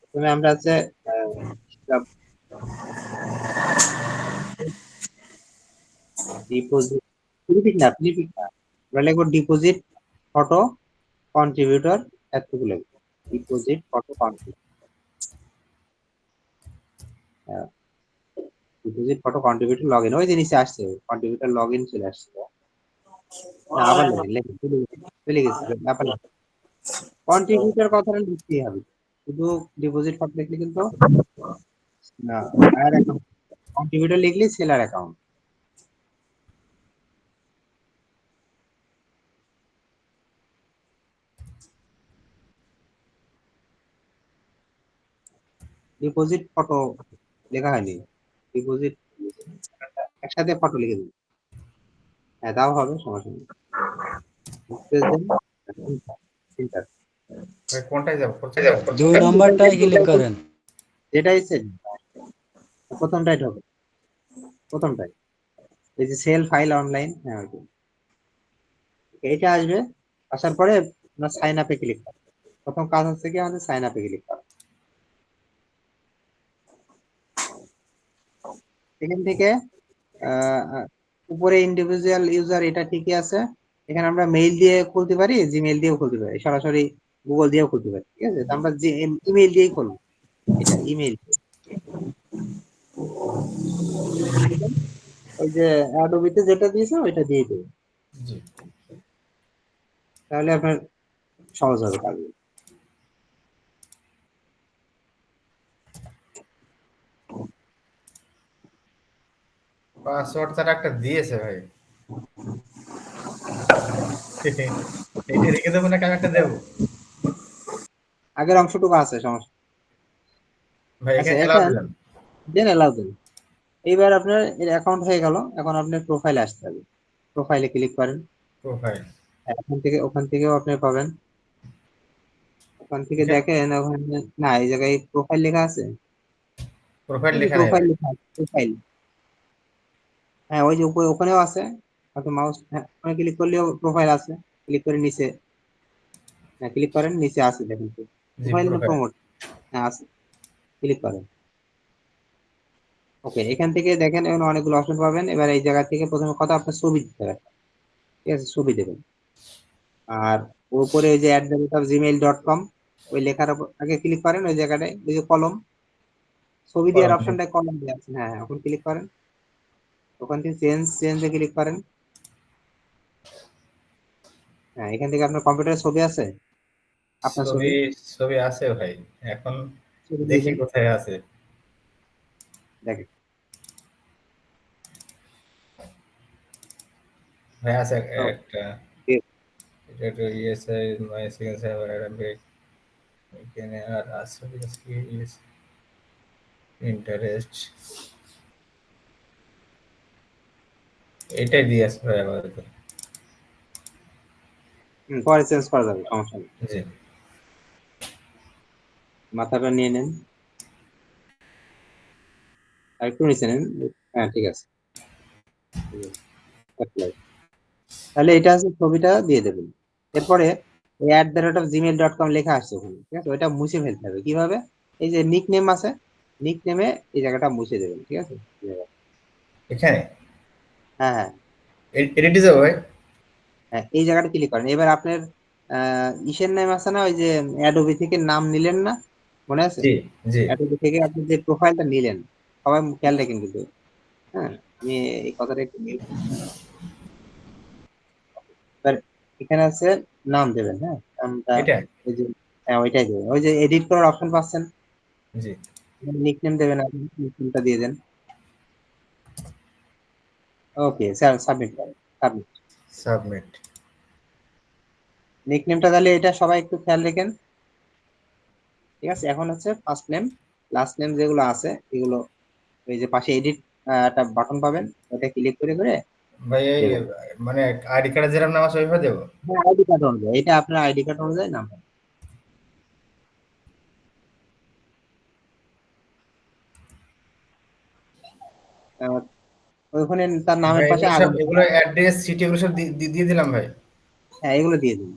প্রথমে আমরা হচ্ছে ডিপোজিট না ফ্লিপিক না। আমরা লিখব ডিপোজিট ফটো কন্ট্রিবিউটর লিখব। Deposit photo contributor deposit photo contributor login ওই জিনিসে আসছে কন্ট্রিবিউটর লগইন চলে আসছে। লেখেন চলে গেছে কন্ট্রিবিউটর কথাটা লিখতেই হবে। শুধু ডিপোজিট ফটো লিখলে কিন্তু না, আর অ্যাকাউন্ট কন্ট্রিবিউটর লিখলে সেলার অ্যাকাউন্ট ডিপোজিট ফটো লেখা হয়নি। ডিপোজিট একসাথে ফটো লিখে দিন হ্যাঁ তাও হবে, সমস্যা নেই। কোনটায় যাব? দুই নম্বরটাই ক্লিক করেন। যেটাই সেট প্রথমটাই ঢোকে। প্রথমটাই। এই যে সেল ফাইল অনলাইন হ্যাঁ এইটা আসবে আসার পরে আমরা সাইন আপে ক্লিক প্রথম কাজ হচ্ছে কি আমাদের সাইন আপে ক্লিক করা এখান থেকে উপরে ইন্ডিভিজুয়াল ইউজার এটা ঠিকই আছে। এখানে আমরা মেইল দিয়ে খুলতে পারি জিমেইল দিয়েও খুলতে পারি। সরাসরি গুগল দিয়েও খুলতে পারি ঠিক আছে? আমরা যে ইমেইল দিয়েই খুলবো। এটা ইমেইল ওই যে অ্যাডোবিতে যেটা দিয়েছে ওইটা দিয়ে দেবে। তাহলে আপনার সহজ হবে কাজ পাসওয়ার্ড তারা একটা দিয়েছে ভাই। এটা রেখে দেবো না আমি একটা দেবো? আগের অংশটুকু আছে সমস্যা আচ্ছা। দেন দেন। এইবার আপনার অ্যাকাউন্ট হয়ে গেল এখন আপনার প্রোফাইলে আসতে হবে। প্রোফাইলে ক্লিক করেন। প্রোফাইল ওখান থেকে ওখান থেকেও আপনি পাবেন। ওখান থেকে. দেখেন ওখানে না এই জায়গায় প্রোফাইল লেখা আছে? প্রোফাইল লেখা প্রোফাইল লেখা আছে প্রোফাইল হ্যাঁ ওই যে উপরে ওখানেও আছে। আপনি মাউস ওখানে ক্লিক করলেও প্রোফাইল আছে। ক্লিক করে নিচে। হ্যাঁ ক্লিক করেন নিচে আছে দেখেন। প্রোফাইল প্রমোট হ্যাঁ ক্লিক করেন। ওকে এখান থেকে দেখেন এখানে অনেকগুলো অপশন পাবেন। এবার এই জায়গা থেকে প্রথমে কথা আপনার ছবি দিতে হবে। ঠিক আছে ছবি দেবেন। আর উপরে ওই যে at the rate of Gmail dot com ওই লেখার আগে ক্লিক করেন ওই জায়গাটায় ওই যে কলম ছবি দেওয়ার কলম। অপশনটায় কলম দেওয়া আছে। হ্যাঁ হ্যাঁ, ওখানে ক্লিক করেন। ওখান থেকে চেঞ্জ চেঞ্জে ক্লিক করেন। হ্যাঁ এখান থেকে আপনার কম্পিউটারে ছবি আছে? আপনার ছবি ছবি? আছে ভাই এখন দেখি কোথায় আছে। দেখেন ভাই আছে একটা। এটা একটু ESI my second server Arabic এখানে আর আছে কি ইন্টারেস্ট। এটাই দিয়ে আসবে হুম, পরে চেঞ্জ করা যাবে সমস্যা নেই। জি। মাথাটা নিয়ে নেন। আর একটু নিচে নেন। হ্যাঁ ঠিক আছে। তাহলে এটা আছে ছবিটা দিয়ে দেবেন। এরপরে at the rate of Gmail dot com লেখা আসছে ওখানে ঠিক আছে? ওইটা মুছে ফেলতে হবে। কীভাবে? এই যে নিক নেম আছে নিক নেমে এই জায়গাটা মুছে দেবেন ঠিক আছে? এখানে? হ্যাঁ হ্যাঁ। এডিটে যাব ভাই হ্যাঁ এই জায়গাটা ক্লিক করেন। এবার আপনার ইসের নাম আছে না ওই যে অ্যাডোবি থেকে নাম নিলেন না? মনে আছে? জি জি। অ্যাডোবি থেকে আপনি যে প্রোফাইলটা নিলেন সবাই খেয়াল রাখেন কিন্তু। হ্যাঁ আমি এই কথাটা একটু নিয়ে এখানে আছে নাম দেবেন হ্যাঁ? নামটা হ্যাঁ ওইটাই দেবেন। ওই যে এডিট করার অপশন পাচ্ছেন। জি। নিকনেম দেবেন আপনি নিকনেমটা দিয়ে দেন। Okay sir submit submit submit নিকনেমটা তাহলে এটা সবাই একটু খেয়াল রাখেন। ঠিক আছে? এখন হচ্ছে ফার্স্ট নেম লাস্ট নেম যেগুলো আছে এগুলো ওই যে পাশে এডিট একটা বাটন পাবেন। ওটা ক্লিক করে করে ভাই মানে আইডি কার্ডে যেরকম নাম আছে ওইভাবে দেবো? আইডি কার্ড অনুযায়ী এটা আপনার আইডি কার্ড অনুযায়ী নাম ওইখানে তার নামের পাশে এগুলো অ্যাড্রেস সিটি এগুলো সব দিয়ে দিলাম ভাই। হ্যাঁ এগুলো দিয়ে দিন।